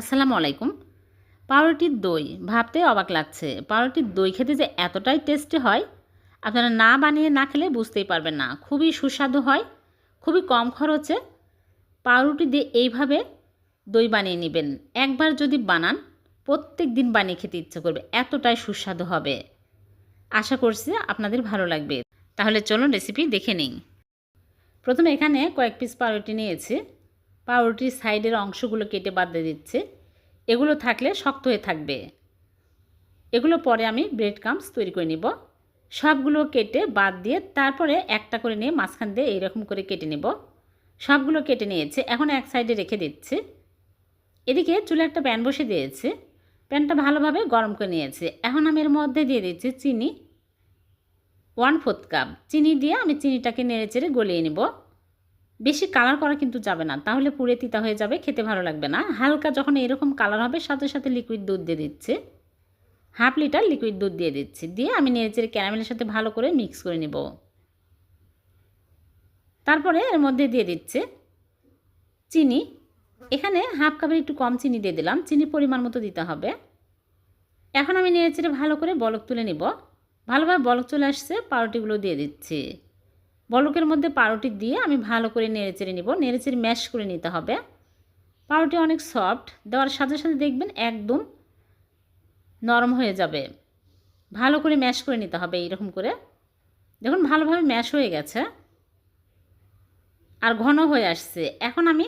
আসসালামু আলাইকুম। পাউরুটির দই ভাবতে অবাক লাগছে। পাউরুটির দই খেতে যে এতটাই টেস্টি হয়, আপনারা না বানিয়ে না খেলে বুঝতেই পারবেন না। খুবই সুস্বাদু হয়, খুবই কম খরচে পাউরুটি দিয়ে এইভাবে দই বানিয়ে নেবেন। একবার যদি বানান, প্রত্যেক দিন বানিয়ে খেতে ইচ্ছে করবে, এতটাই সুস্বাদু হবে। আশা করছি আপনাদের ভালো লাগবে। তাহলে চলুন রেসিপি দেখে নিই। প্রথমে এখানে কয়েক পিস পাউরুটি নিয়েছি। পাউরুটির সাইডের অংশগুলো কেটে বাদ দিয়ে দিচ্ছে। এগুলো থাকলে শক্ত হয়ে থাকবে। এগুলো পরে আমি ব্রেড কামস তৈরি করে নিব। সবগুলো কেটে বাদ দিয়ে তারপরে একটা করে নিয়ে মাঝখান দিয়ে এইরকম করে কেটে নেব। সবগুলো কেটে নিয়েছে, এখন এক সাইডে রেখে দিচ্ছে। এদিকে চুলে একটা প্যান বসে দিয়েছে। প্যানটা ভালোভাবে গরম করে নিয়েছে। এখন আমি এর মধ্যে দিয়ে দিচ্ছি চিনি। ওয়ান ফোর্থ কাপ চিনি দিয়ে আমি চিনিটাকে নেড়ে চেড়ে গলিয়ে নেব। বেশি কালার করা কিন্তু যাবে না। তাহলে পুড়ে তিতা হয়ে যাবে, খেতে ভালো লাগবে না। হালকা যখন এরকম কালার হবে, সাথে সাথে লিকুইড দুধ দিয়ে দিচ্ছে। হাফ লিটার লিকুইড দুধ দিয়ে দিচ্ছি। দিয়ে আমি নেড়েচেড়ে ক্যারামেলের সাথে ভালো করে মিক্স করে নেব। তারপরে এর মধ্যে দিয়ে দিচ্ছে চিনি। এখানে হাফ কাপের একটু কম চিনি দিয়ে দিলাম। চিনি পরিমাণ মতো দিতে হবে। এখন আমি নেড়েচেড়ে ভালো করে বলক তুলে নিব। ভালোভাবে বলক চলে আসছে, পাউরুটিগুলো দিয়ে দিচ্ছি। বলকের মধ্যে পাউরুটি দিয়ে আমি ভালো করে নেড়েচেড়ে নিব। নেড়েচেড়ে ম্যাশ করে নিতে হবে। পাউরুটি অনেক সফট, দেওয়ার সাথে সাথে দেখবেন একদম নরম হয়ে যাবে। ভালো করে ম্যাশ করে নিতে হবে এইরকম করে। দেখুন, ভালোভাবে ম্যাশ হয়ে গেছে আর ঘন হয়ে আসছে। এখন আমি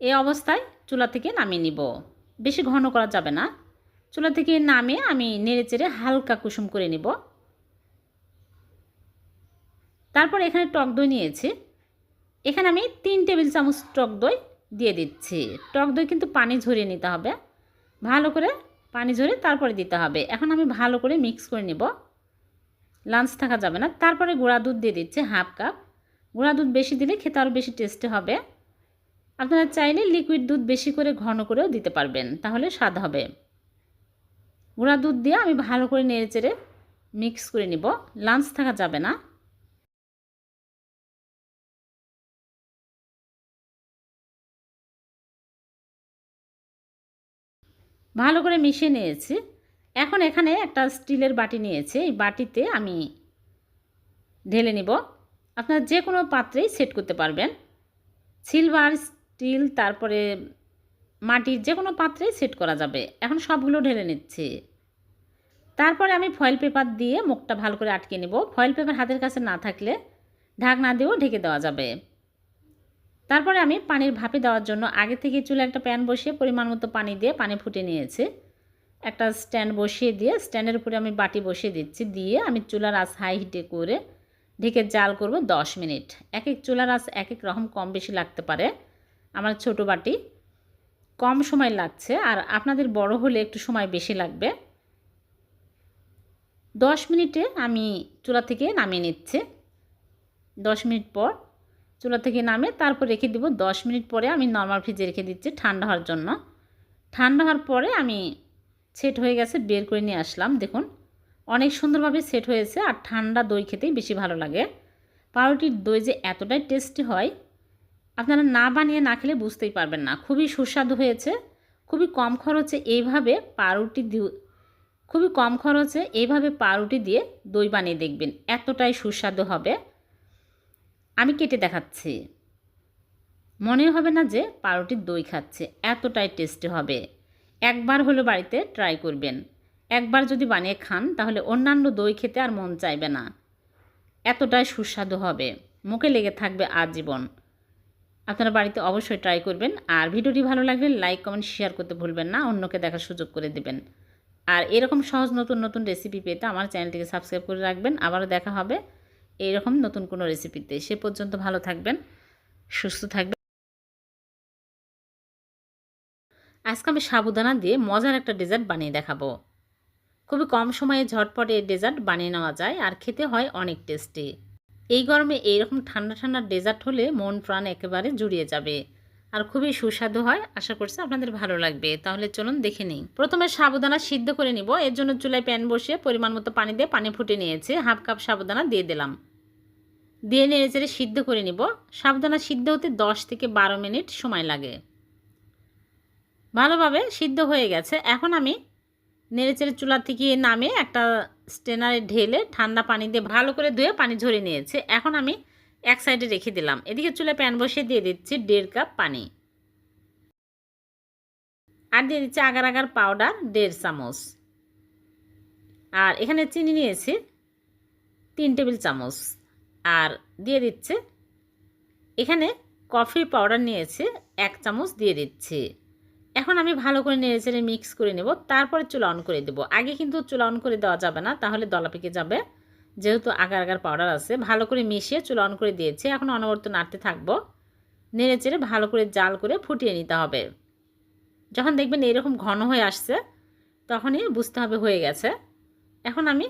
এই অবস্থায় চুলা থেকে নামিয়ে নিব। বেশি ঘন করা যাবে না। চুলা থেকে নামিয়ে আমি নেড়েচেড়ে হালকা কুসুম করে নিব। তারপর এখানে টক দই নিয়েছি। এখানে আমি তিন টেবিল চামচ টক দই দিয়ে দিচ্ছি। টক দই কিন্তু পানি ঝরিয়ে নিতে হবে। ভালো করে পানি ঝরে তারপরে দিতে হবে। এখন আমি ভালো করে মিক্স করে নেব। লাঞ্চ থাকা যাবে না। তারপরে গুঁড়া দুধ দিয়ে দিচ্ছে হাফ কাপ। গুঁড়া দুধ বেশি দিলে খেতে আরও বেশি টেস্টি হবে। আপনারা চাইলে লিকুইড দুধ বেশি করে ঘন করেও দিতে পারবেন। তাহলে স্বাদ হবে। গুঁড়া দুধ দিয়ে আমি ভালো করে নেড়ে চেড়ে মিক্স করে নিব। লাঞ্চ থাকা যাবে না। ভালো করে মিশিয়ে নিয়েছি। এখন এখানে একটা স্টিলের বাটি নিয়েছে। এই বাটিতে আমি ঢেলে নিব। আপনার যে কোনো পাত্রেই সেট করতে পারবেন। সিলভার, স্টিল, তারপরে মাটির যে কোনো পাত্রেই সেট করা যাবে। এখন সবগুলো ঢেলে নিচ্ছি। তারপরে আমি ফয়েল পেপার দিয়ে মুখটা ভালো করে আটকে নেব। ফয়েল পেপার হাতের কাছে না থাকলে ঢাকনা দিয়েও ঢেকে দেওয়া যাবে। তারপরে আমি পানির ভাপে দেওয়ার জন্য আগে থেকে চুলে একটা প্যান বসিয়ে পরিমাণ মতো পানি দিয়ে পানি ফুটে নিয়েছি। একটা স্ট্যান্ড বসিয়ে দিয়ে স্ট্যান্ডের উপরে আমি বাটি বসিয়ে দিচ্ছি। দিয়ে আমি চুলার আঁচ হাই হিটে করে ঢেকে জাল করব দশ মিনিট। এক এক চুলার আঁচ এক এক রকম কম বেশি লাগতে পারে। আমার ছোট বাটি কম সময় লাগছে আর আপনাদের বড় হলে একটু সময় বেশি লাগবে। দশ মিনিটে আমি চুলা থেকে নামিয়ে নিচ্ছি। দশ মিনিট পর চুলা থেকে নামে তারপর রেখে দিব দশ মিনিট পরে আমি নর্মাল ফ্রিজে রেখে দিচ্ছি ঠান্ডা হওয়ার জন্য। ঠান্ডা হওয়ার পরে আমি সেট হয়ে গেছে, বের করে নিয়ে আসলাম। দেখুন, অনেক সুন্দরভাবে সেট হয়েছে আর ঠান্ডা দই খেতেই বেশি ভালো লাগে। পাউরুটির দই যে এতটাই টেস্টি হয়, আপনারা না বানিয়ে না খেলে বুঝতেই পারবেন না। খুবই সুস্বাদু হয়েছে, খুবই কম খরচে এইভাবে পাউরুটি খুবই কম খরচে এইভাবে পাউরুটি দিয়ে দই বানিয়ে দেখবেন, এতটাই সুস্বাদু হবে। আমি কেটে দেখাচ্ছি। মনে হবে না যে পাউরুটির দই খাচ্ছে, এতটাই টেস্টি হবে। একবার হলো বাড়িতে ট্রাই করবেন। একবার যদি বানিয়ে খান, তাহলে অন্যান্য দই খেতে আর মন চাইবে না। এতটাই সুস্বাদু হবে। মুখে লেগে থাকবে আজীবন। আপনারা বাড়িতে অবশ্যই ট্রাই করবেন। আর ভিডিওটি ভালো লাগলে লাইক কমেন্ট শেয়ার করতে ভুলবেন না। অন্যকে দেখার সুযোগ করে দেবেন। আর এরকম সহজ নতুন নতুন রেসিপি পেতে আমার চ্যানেলটিকে সাবস্ক্রাইব করে রাখবেন। আবারও দেখা হবে। এইরকম নতুন কোনো রেসিপিতে। সে পর্যন্ত ভালো থাকবেন, সুস্থ থাকবেন। আজকে আমি সাবুদানা দিয়ে মজার একটা ডেজার্ট বানিয়ে দেখাবো। খুবই কম সময়ে ঝটপটে ডেজার্ট বানিয়ে নেওয়া যায় আর খেতে হয় অনেক টেস্টি। এই গরমে এইরকম ঠান্ডা ঠান্ডা ডেজার্ট হলে মন প্রাণ একেবারে জুড়িয়ে যাবে। আর খুবই সুস্বাদু হয়, আশা করছি আপনাদের ভালো লাগবে। তাহলে চলুন দেখে নিই। প্রথমে সাবুদানা সিদ্ধ করে নিব। এর জন্য চুলায় প্যান বসিয়ে পরিমাণ মতো পানি দিয়ে পানি ফুটে নিয়েছে। হাফ কাপ সাবুদানা দিয়ে দিলাম। দিয়ে নেড়ে চেড়ে সিদ্ধ করে নিব। সাবুদানা সিদ্ধ হতে দশ থেকে বারো মিনিট সময় লাগে। ভালোভাবে সিদ্ধ হয়ে গেছে। এখন আমি নেড়েচেড়ে চুলা থেকে নামে একটা স্টেনারে ঢেলে ঠান্ডা পানি দিয়ে ভালো করে ধুয়ে পানি ঝরে নিয়েছে। এখন আমি এক সাইডে রেখে দিলাম। এদিকে চুলে প্যান বসিয়ে দিয়ে দিচ্ছি দেড় কাপ পানি। আর দিয়ে দিচ্ছি আগার আগার পাউডার দেড় চামচ। আর এখানে চিনি নিয়েছি তিন টেবিল চামচ। আর দিয়ে দিচ্ছে। এখানে কফি পাউডার নিয়েছি, এক চামচ দিয়ে দিচ্ছি। এখন আমি ভালো করে নেড়ে চেড়ে মিক্স করে নেব, তারপরে চুলা অন করে দেবো। আগে কিন্তু চুলা অন করে দেওয়া যাবে না, তাহলে দলা পেকে যাবে। যেহেতু আগার আগার পাউডার আছে, ভালো করে মিশিয়ে চুলা অন করে দিয়েছি। এখন অনবরত নাড়তে থাকব। নেড়ে চেড়ে ভালো করে জাল করে ফুটিয়ে নিতে হবে। যখন দেখবেন এরকম ঘন হয়ে আসছে, তখনই বুঝতে হবে হয়ে গেছে। এখন আমি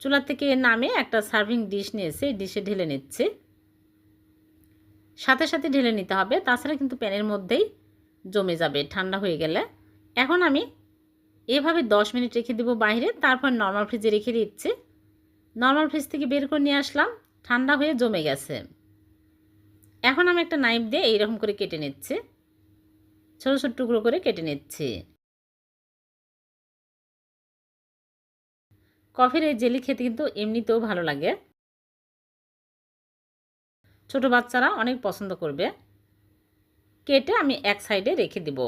চুলা থেকে নামে একটা সার্ভিং ডিশ নিয়েছি ডিশে ঢেলে নিচ্ছে। সাথে সাথে ঢেলে নিতে হবে, তাছাড়া কিন্তু প্যানের মধ্যেই জমে যাবে, ঠান্ডা হয়ে গেলে। এখন আমি এভাবে দশ মিনিট রেখে দেবো বাইরে, তারপর নর্মাল ফ্রিজে রেখে দিচ্ছি। নর্মাল ফ্রিজ থেকে বের করে নিয়ে আসলাম, ঠান্ডা হয়ে জমে গেছে। এখন আমি একটা নাইফ দিয়ে এইরকম করে কেটে নিচ্ছি। ছোটো ছোটো টুকরো করে কেটে নিচ্ছি। কফির এই জেলি খেতে কিন্তু এমনিতেও ভালো লাগে। ছোট বাচ্চারা অনেক পছন্দ করবে। কেটে আমি এক সাইডে রেখে দিব।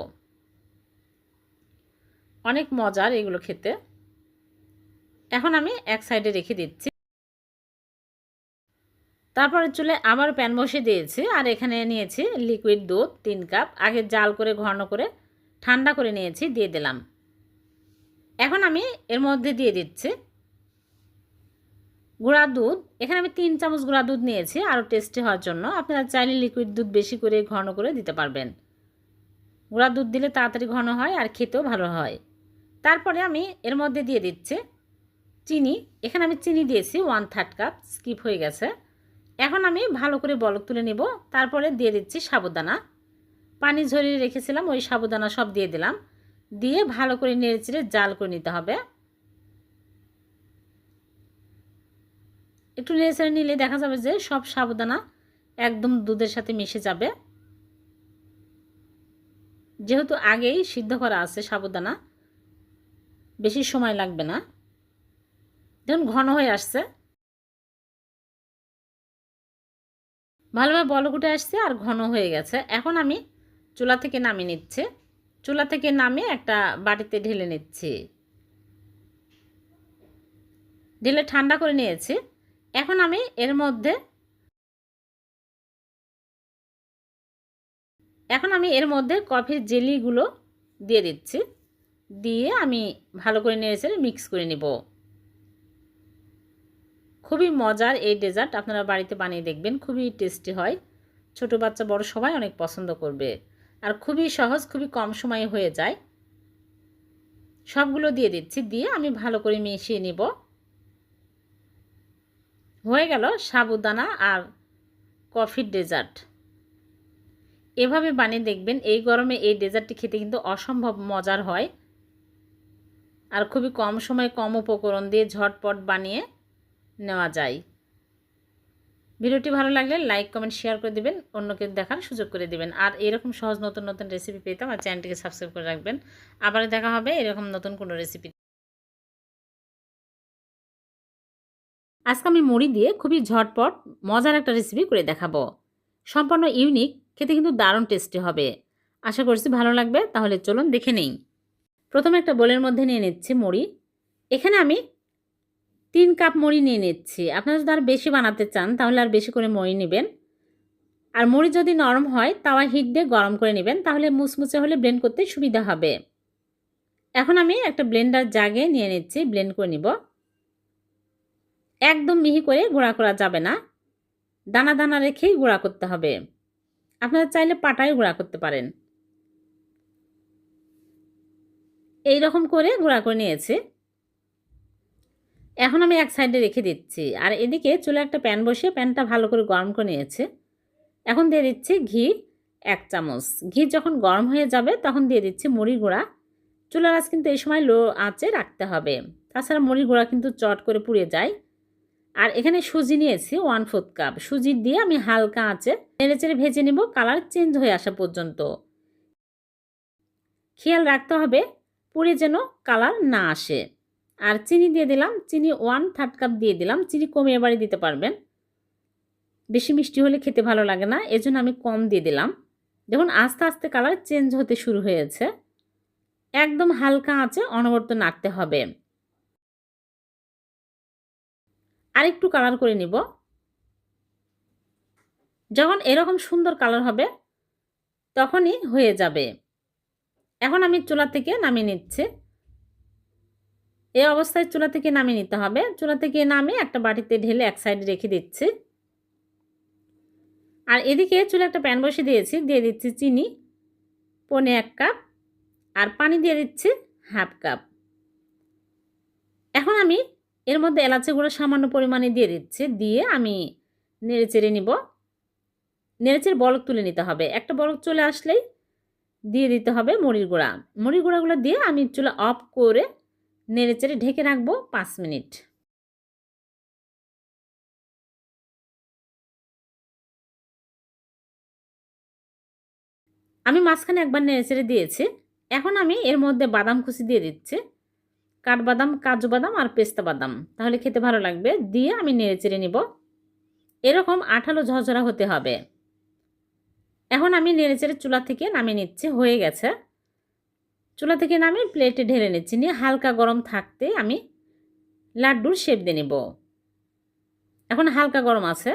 অনেক মজার এগুলো খেতে। এখন আমি এক সাইডে রেখে দিচ্ছি। তারপরে চুলে আবার প্যান বসে দিয়েছি আর এখানে নিয়েছি লিকুইড দুধ তিন কাপ। আগে জাল করে, ঘন করে ঠান্ডা করে নিয়েছি, দিয়ে দিলাম। এখন আমি এর মধ্যে দিয়ে দিচ্ছি গুঁড়া দুধ, এখানে আমি তিন চামচ গুঁড়া দুধ নিয়েছি, আরও টেস্টি হওয়ার জন্য। আপনারা চাইলে লিকুইড দুধ বেশি করে ঘন করে দিতে পারবেন। গুঁড়া দুধ দিলে তাড়াতাড়ি ঘন হয় আর খেতেও ভালো হয়। তারপরে আমি এর মধ্যে দিয়ে দিচ্ছি চিনি। এখানে আমি চিনি দিয়েছি ওয়ান থার্ড কাপ স্কিপ হয়ে গেছে। এখন আমি ভালো করে বলক তুলে নিব। তারপরে দিয়ে দিচ্ছি সাবুদানা। পানি ঝরিয়ে রেখেছিলাম, ওই সাবুদানা সব দিয়ে দিলাম। দিয়ে ভালো করে নেড়ে চেড়ে জাল করে নিতে হবে। একটু নেড়ে নিলে দেখা যাবে যে সব সাবুদানা একদম দুধের সাথে মিশে যাবে। যেহেতু আগেই সিদ্ধ করা আছে সাবুদানা বেশি সময় লাগবে না। দেখুন, ঘন হয়ে আসছে। ভালোভাবে বলকুটে আসছে আর ঘন হয়ে গেছে। এখন আমি চুলা থেকে নামিয়ে নিচ্ছে। চুলা থেকে নামিয়ে একটা বাটিতে ঢেলে নিচ্ছি। ঢেলে ঠান্ডা করে নিয়েছি। এখন আমি এর মধ্যে, এখন আমি এর মধ্যে কফির জেলিগুলো দিয়ে দিচ্ছি। দিয়ে আমি ভালো করে নেড়ে মিক্স করে নিব। খুবই মজার এই ডেজার্ট আপনারা বাড়িতে বানিয়ে দেখবেন, খুবই টেস্টি হয়। ছোট বাচ্চা, বড় সবাই অনেক পছন্দ করবে। আর খুবই সহজ, খুবই কম সময়ে হয়ে যায়। সবগুলো দিয়ে দিচ্ছি, দিয়ে আমি ভালো করে মিশিয়ে নিব। হয়ে গেল সাবুদানা আর কফির ডেজার্ট। এভাবে বানিয়ে দেখবেন, এই গরমে এই ডেজার্টটি খেতে কিন্তু অসম্ভব মজার হয় আর খুবই কম সময় কম উপকরণ দিয়ে ঝটপট বানিয়ে নেওয়া যায়। ভিডিওটি ভালো লাগলে লাইক, কমেন্ট, শেয়ার করে দেবেন, অন্যকে দেখার সুযোগ করে দেবেন। আর এরকম সহজ নতুন নতুন রেসিপি পেতে আমার চ্যানেলটিকে সাবস্ক্রাইব করে রাখবেন। আবার দেখা হবে এরকম নতুন কোনো রেসিপি আজকে আমি মুড়ি দিয়ে খুবই ঝটপট, মজার একটা রেসিপি করে দেখাবো। সম্পূর্ণ ইউনিক খেতে কিন্তু দারুণ টেস্টি হবে। আশা করছি ভালো লাগবে, তাহলে চলুন দেখে নেই। প্রথমে একটা বোলের মধ্যে নিয়ে নিচ্ছি মুড়ি। এখানে আমি তিন কাপ মুড়ি নিয়ে নিচ্ছি। আপনারা যদি আর বেশি বানাতে চান, তাহলে আর বেশি করে মুড়ি নেবেন। আর মুড়ি যদি নরম হয় তাওয়া হিট দিয়ে গরম করে নেবেন, তাহলে মুচমুচে হলে ব্লেন্ড করতে সুবিধা হবে। এখন আমি একটা ব্লেন্ডার জাগে নিয়ে নিচ্ছি ব্লেন্ড করে নিব। একদম মিহি করে গুঁড়া করা যাবে না। দানা দানা রেখেই গুঁড়া করতে হবে। আপনারা চাইলে পাটায় গুঁড়া করতে পারেন। এই রকম করে গুঁড়া করে নিয়েছি। এখন আমি এক সাইডে রেখে দিচ্ছি। আর এদিকে চুলে একটা প্যান বসিয়ে প্যানটা ভালো করে গরম করে নিয়েছে। এখন দিয়ে দিচ্ছি ঘি এক চামচ। ঘি যখন গরম হয়ে যাবে তখন দিয়ে দিচ্ছি মুড়ি গুঁড়া। চুলার আঁচ কিন্তু এই সময় লো আঁচে রাখতে হবে। তাছাড়া মুড়ি গুঁড়া কিন্তু চট করে পুড়ে যায়। আর এখানে সুজি নিয়েছি ওয়ান ফোর্থ কাপ সুজি দিয়ে আমি হালকা আঁচে নেড়ে চেড়ে ভেজে নেব কালার চেঞ্জ হয়ে আসা পর্যন্ত। খেয়াল রাখতে হবে, পুরে যেন কালার না আসে। আর চিনি দিয়ে দিলাম, চিনি ওয়ান থার্ড কাপ দিয়ে দিলাম, চিনি কমে এবারে দিতে পারবেন। বেশি মিষ্টি হলে খেতে ভালো লাগে না, এজন্য আমি কম দিয়ে দিলাম। দেখুন, আস্তে আস্তে কালার চেঞ্জ হতে শুরু হয়েছে। একদম হালকা আছে অনবরত নাড়তে হবে। আরেকটু কালার করে নিব। যখন এরকম সুন্দর কালার হবে, তখনই হয়ে যাবে। এখন আমি চুলা থেকে নামিয়ে নিচ্ছি। এই অবস্থায় চুলা থেকে নামিয়ে নিতে হবে। চুলা থেকে নামিয়ে একটা বাটিতে ঢেলে এক সাইডে রেখে দিচ্ছি। আর এদিকে চুলে একটা প্যান বসিয়ে দিয়েছি। দিয়ে দিচ্ছি চিনি, পনে এক কাপ আর পানি দিয়ে দিচ্ছি হাফ কাপ এখন আমি এর মধ্যে এলাচি গুঁড়ো সামান্য পরিমাণে দিয়ে দিচ্ছি। দিয়ে আমি নেড়ে চেড়ে নিব। নেড়েচের বলক তুলে নিতে হবে। একটা বলক চলে আসলেই দিয়ে দিতে হবে মুড়ির গুঁড়া। মুড়ির গুঁড়াগুলো দিয়ে আমি চুলা অফ করে নেড়েচেড়ে ঢেকে রাখব পাঁচ মিনিট। আমি মাঝখানে একবার নেড়েচেড়ে দিয়েছি। এখন আমি এর মধ্যে বাদাম কুচি দিয়ে দিচ্ছি। কাঠবাদাম কাজু বাদাম আর পেস্তা বাদাম। তাহলে খেতে ভালো লাগবে। দিয়ে আমি নেড়ে চেড়ে নিব। এরকম আঠালো ঝরঝরা হতে হবে। এখন আমি নেড়েচেড়ে চুলা থেকে নামিয়ে নিচ্ছি। হয়ে গেছে। চুলা থেকে নামিয়ে প্লেটে ঢেলে নিচ্ছি। নিয়ে হালকা গরম থাকতে আমি লাড্ডুর শেপ দিয়ে নেব। এখন হালকা গরম আছে।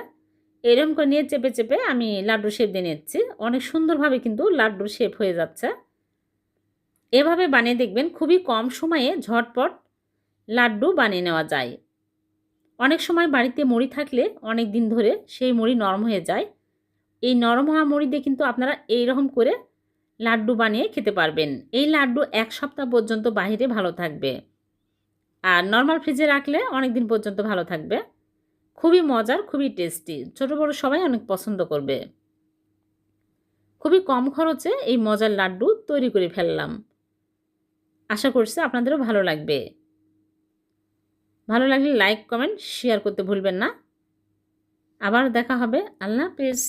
এরকম করে নিয়ে চেপে চেপে আমি লাড্ডুর শেপ দিয়ে নিচ্ছি। অনেক সুন্দরভাবে কিন্তু লাড্ডুর শেপ হয়ে যাচ্ছে। এভাবে বানিয়ে দেখবেন খুবই কম সময়ে ঝটপট লাড্ডু বানিয়ে নেওয়া যায়। অনেক সময় বাড়িতে মুড়ি থাকলে অনেক দিন ধরে সেই মুড়ি নরম হয়ে যায়। এই নরম হওয়া মুড়ি দিয়ে কিন্তু আপনারা এই রকম করে লাড্ডু বানিয়ে খেতে পারবেন। এই লাড্ডু এক সপ্তাহ পর্যন্ত বাহিরে ভালো থাকবে। আর নর্মাল ফ্রিজে রাখলে অনেক দিন পর্যন্ত ভালো থাকবে। খুবই মজার, খুবই টেস্টি। ছোট বড় সবাই অনেক পছন্দ করবে। খুবই কম খরচে এই মজার লাড্ডু তৈরি করে ফেললাম। আশা করছি আপনাদেরও ভালো লাগবে। ভালো লাগলে লাইক কমেন্ট শেয়ার করতে ভুলবেন না। আবার দেখা হবে। আল্লাহ হাফিজ।